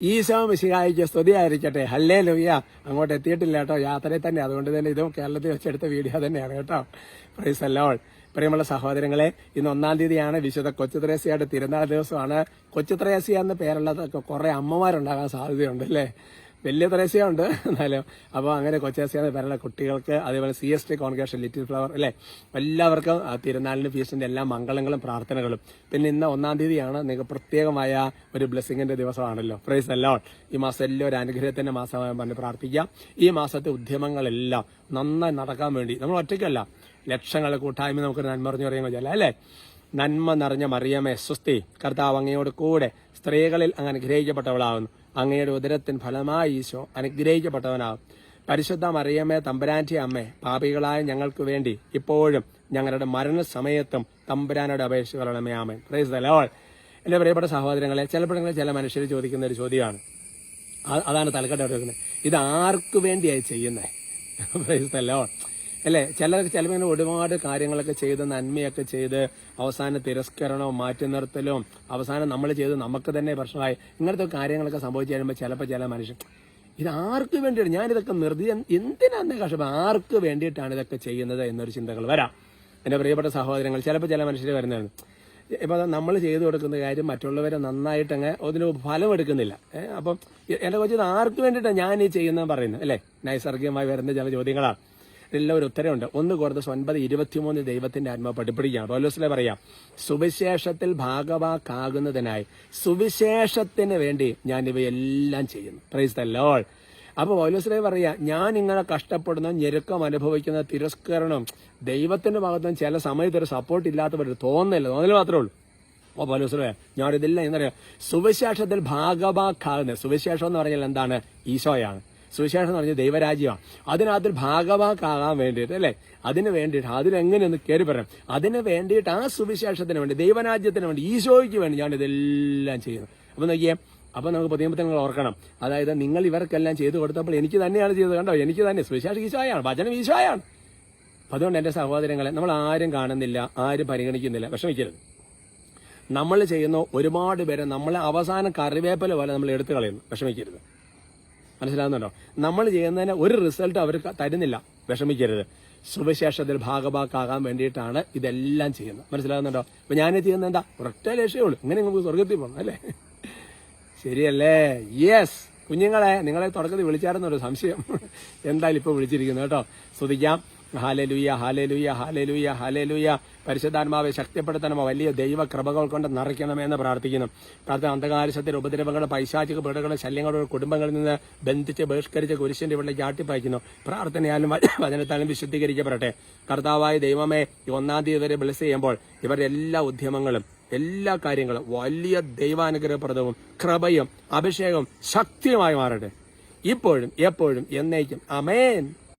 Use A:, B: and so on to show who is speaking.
A: ഈശോ മിശിഹായിക്ക് സ്തുതിയായിരിക്കട്ടെ. ഹല്ലേ ലുയ്യ അങ്ങോട്ട് എത്തിയിട്ടില്ല കേട്ടോ. യാത്രയിൽ തന്നെ. അതുകൊണ്ട് തന്നെ ഇതും കേരളത്തിൽ വെച്ചെടുത്ത വീഡിയോ തന്നെയാണ് കേട്ടോ. പ്രൈസ് അല്ലോൾ പ്രിയമുള്ള സഹോദരങ്ങളെ ഇന്ന് ഒന്നാം തീയതിയാണ് വിശുദ്ധ കൊച്ചുത്രേസ്യയുടെ തിരുനാൾ ദിവസമാണ്. കൊച്ചുത്രേസ്യ എന്ന പേരുള്ള കുറെ അമ്മമാരുണ്ടാകാൻ സാധ്യതയുണ്ട് അല്ലേ? വലിയ തലേശയുണ്ട് എന്നാലും അപ്പോൾ അങ്ങനെ കൊച്ചേശയാണ് എന്ന കുട്ടികൾക്ക് അതേപോലെ C S T congregation little flower അല്ലേ? എല്ലാവർക്കും തിരുനാളിന് ഫീസ്റ്റിന്റെ എല്ലാ മംഗളങ്ങളും പ്രാർത്ഥനകളും. പിന്നെ ഇന്ന് ഒന്നാം തീയതിയാണ്. നിങ്ങൾക്ക് പ്രത്യേകമായ ഒരു ബ്ലെസ്സിങ്ങിന്റെ ദിവസമാണല്ലോ. പ്രൈസ് എല്ലാം ഈ മാസം എല്ലാം ഒരു അനുഗ്രഹത്തിന്റെ മാസമായി പറഞ്ഞ് പ്രാർത്ഥിക്കാം. ഈ മാസത്തെ ഉദ്യമങ്ങളെല്ലാം നന്നായി നടക്കാൻ വേണ്ടി. നമ്മൾ ഒറ്റയ്ക്കല്ല. ലക്ഷങ്ങളെ കൂട്ടായ്മ നമുക്ക് നന്മറിഞ്ഞു പറയാൻ പറ്റില്ല അല്ലേ? നന്മ നിറഞ്ഞ മറിയമേ സ്വസ്തി കർത്താവ് അങ്ങയോട് കൂടെ സ്ത്രീകളിൽ അങ്ങ് അനുഗ്രഹിക്കപ്പെട്ടവളാവുന്നു അങ്ങയുടെ ഉദരത്തിൻ ഫലമായി ഈശോ അനുഗ്രഹിക്കപ്പെട്ടവനാകും. പരിശുദ്ധ മറിയമ്മേ തമ്പുരാന്റെ അമ്മേ പാപികളായ ഞങ്ങൾക്ക് വേണ്ടി ഇപ്പോഴും ഞങ്ങളുടെ മരണസമയത്തും തമ്പുരാനോട് അപേക്ഷിക്കണമേ ആമൻ. പ്രൈസ് ദലോൾ എന്റെ പ്രിയപ്പെട്ട സഹോദരങ്ങളെ ചിലപ്പോഴെങ്കിലും ചില മനുഷ്യർ ചോദിക്കുന്ന ഒരു ചോദ്യമാണ്. അതാണ് തലക്കെട്ട് എടുക്കുന്നത് ഇത് ആർക്കു വേണ്ടിയായി ചെയ്യുന്നത് പ്രൈസ് ദലോൾ അല്ലേ? ചിലർക്ക് ചിലപ്പോൾ ഇങ്ങനെ ഒരുപാട് കാര്യങ്ങളൊക്കെ ചെയ്ത് നന്മയൊക്കെ ചെയ്ത് അവസാന തിരസ്കരണവും മാറ്റി നിർത്തലും അവസാനം നമ്മൾ ചെയ്ത് നമുക്ക് തന്നെ പ്രശ്നമായി. ഇങ്ങനത്തെ കാര്യങ്ങളൊക്കെ സംഭവിച്ചു കഴിയുമ്പോൾ ചിലപ്പോൾ ചില മനുഷ്യൻ ഇത് ആർക്ക് വേണ്ടിയാണ്? ഞാനിതൊക്കെ നിർത്തി. എന്തിനാന്ന് കഷ്ടം ആർക്ക് വേണ്ടിയിട്ടാണ് ഇതൊക്കെ ചെയ്യുന്നത്? എന്നൊരു ചിന്തകൾ വരാം. എന്റെ പ്രിയപ്പെട്ട സഹോദരങ്ങൾ ചിലപ്പോൾ ചില മനുഷ്യർ വരുന്നതാണ്. ഇപ്പൊ നമ്മൾ ചെയ്തു കൊടുക്കുന്ന കാര്യം മറ്റുള്ളവരെ നന്നായിട്ട് അങ്ങ് അതിന് ഫലം എടുക്കുന്നില്ല. അപ്പം എന്റെ കൊച്ചു ഇത് ആർക്ക് വേണ്ടിയിട്ടാണ് ഞാൻ ഈ ചെയ്യുന്നതെന്ന് പറയുന്നത്? അല്ലേ? നൈസർഗികമായി വരുന്ന ചില ചോദ്യങ്ങളാണ്. ഇതിലെല്ലാം ഒരു ഉത്തരവുണ്ട്. ഒന്ന് കുറച്ച് ഒൻപത് ഇരുപത്തിമൂന്ന് ദൈവത്തിന്റെ ആത്മാവ് പഠിപ്പിടിക്കുകയാണ് പൗലോസിലെ പറയാം സുവിശേഷത്തിൽ ഭാഗവാക്കാകുന്നതിനായി സുവിശേഷത്തിന് വേണ്ടി ഞാൻ ഇവയെല്ലാം ചെയ്യുന്നു. പ്രൈസ് ദ ലോൾ അപ്പൊ പൗലോസിലെ പറയാ ഞാൻ ഇങ്ങനെ കഷ്ടപ്പെടുന്ന ഞെരുക്കം അനുഭവിക്കുന്ന തിരസ്കരണം ദൈവത്തിന്റെ ഭാഗത്തുനിന്ന് ചില സമയത്ത് ഒരു സപ്പോർട്ട് ഇല്ലാത്തവർ തോന്നില്ല തോന്നൽ മാത്രമേ ഉള്ളൂ. ഓ പൗലോസിലെ ഞാൻ ഇതില്ല എന്നറിയാം സുവിശേഷത്തിൽ ഭാഗവാക്കാകുന്നത്. സുവിശേഷം എന്ന് പറഞ്ഞാൽ എന്താണ്? ഈശോയാണ്. സുവിശേഷം എന്ന് പറഞ്ഞാൽ ദൈവരാജ്യമാണ് അതിനകത്ത് ഭാഗവാക്കാകാൻ വേണ്ടിയിട്ട് അല്ലേ? അതിന് വേണ്ടിയിട്ട് അതിനെങ്ങനെയൊന്ന് കയറി പറയാം അതിന് വേണ്ടിയിട്ട് ആ സുവിശേഷത്തിന് വേണ്ടി ദൈവരാജ്യത്തിന് വേണ്ടി ഈശോയ്ക്ക് വേണ്ടി ഞാൻ ഇതെല്ലാം ചെയ്യുന്നു. അപ്പൊ നോക്കിയേ അപ്പൊ നമുക്ക് പുതിയ നിങ്ങൾ ഓർക്കണം. അതായത് നിങ്ങൾ ഇവർക്കെല്ലാം ചെയ്തു കൊടുത്തപ്പോൾ എനിക്ക് തന്നെയാണ് ചെയ്തത്. കണ്ടോ? എനിക്ക് തന്നെ. സുവിശേഷം ഈശോയാണ്. വചനം ഈശോയാണ്. അതുകൊണ്ട് എന്റെ സഹോദരങ്ങളെ നമ്മൾ ആരും കാണുന്നില്ല ആരും പരിഗണിക്കുന്നില്ല വിഷമിക്കരുത്. നമ്മൾ ചെയ്യുന്ന ഒരുപാട് പേരെ നമ്മളെ അവസാന കറിവേപ്പല പോലെ നമ്മൾ എടുത്തു കളയുന്നു. വിഷമിക്കരുത്. മനസ്സിലാകുന്നുണ്ടോ നമ്മൾ ചെയ്യുന്നതിന് ഒരു റിസൾട്ട് അവർ തരുന്നില്ല. വിഷമിക്കരുത്. സുവിശേഷത്തിൽ ഭാഗഭാക്കാകാൻ വേണ്ടിയിട്ടാണ് ഇതെല്ലാം ചെയ്യുന്നത്. മനസ്സിലാകുന്നുണ്ടോ അപ്പൊ ഞാൻ ചെയ്യുന്നത് എന്താ? ഒരൊറ്റ ലക്ഷ്യമേ ഇങ്ങനെ നമുക്ക് സ്വർഗത്തിൽ പോകണം അല്ലേ? ശരിയല്ലേ? യെസ് കുഞ്ഞുങ്ങളെ നിങ്ങളെ തുടക്കത്തിൽ വിളിച്ചായിരുന്നൊരു സംശയം. എന്തായാലും ഇപ്പൊ വിളിച്ചിരിക്കുന്നു കേട്ടോ. സ്തുതിക്കാം ഹാലലുയ ഹാലലുയ ഹാലലുയ ഹാലലുയ. പരിശുദ്ധാത്മാവെ ശക്തിപ്പെടുത്തണമോ? വലിയ ദൈവ കൃപകൾ കൊണ്ട് നിറയ്ക്കണമെന്ന് പ്രാർത്ഥിക്കുന്നു. പ്രാർത്ഥന അന്ധകാരശത്തിൽ ഉപദ്രവങ്ങൾ പൈശാചിക പീടുകൾ ശല്യങ്ങളുടെ കുടുംബങ്ങളിൽ നിന്ന് ബന്ധിച്ച് ബഹിഷ്കരിച്ച് കുരിശിന്റെ ഇവിടെ ചാട്ടിപ്പായിക്കുന്നു പ്രാർത്ഥനയാലും വചനത്താലും വിശുദ്ധീകരിക്കപ്പെടട്ടെ. കർത്താവായ ദൈവമേ ഒന്നാം തീയതി വരെ ബ്ലസ് ചെയ്യുമ്പോൾ ഇവരുടെ എല്ലാ ഉദ്യമങ്ങളും എല്ലാ കാര്യങ്ങളും വലിയ ദൈവാനുഗ്രഹപ്രദവും കൃപയും അഭിഷേകവും ശക്തിയുമായി മാറട്ടെ. ഇപ്പോഴും എപ്പോഴും എന്നേക്കും. അമേൻ